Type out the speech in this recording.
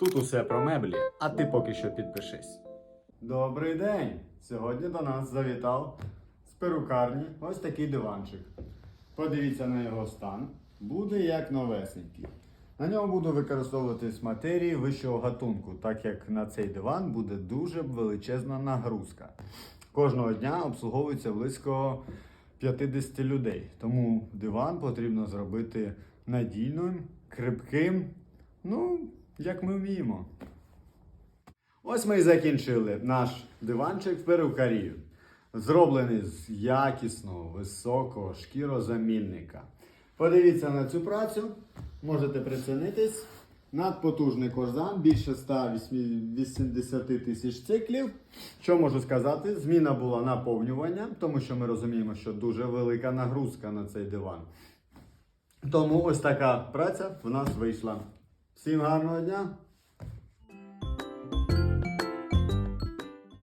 Тут усе про меблі, а ти поки що підпишись. Добрий день! Сьогодні до нас завітав з перукарні ось такий диванчик. Подивіться на його стан. Буде як новесенький. На ньому буду використовуватись матерії вищого гатунку, так як на цей диван буде дуже величезна нагрузка. Кожного дня обслуговується близько 50 людей. Тому диван потрібно зробити надійним, крепким, ну, як ми вміємо. Ось ми і закінчили наш диванчик в перукарію. Зроблений з якісного, високого шкірозамінника. Подивіться на цю працю, можете прицінитись. Надпотужний корзан, більше 180 тисяч циклів. Що можу сказати? Зміна була наповнювання, тому що ми розуміємо, що дуже велика нагрузка на цей диван. Тому ось така праця в нас вийшла. Всім гарного дня!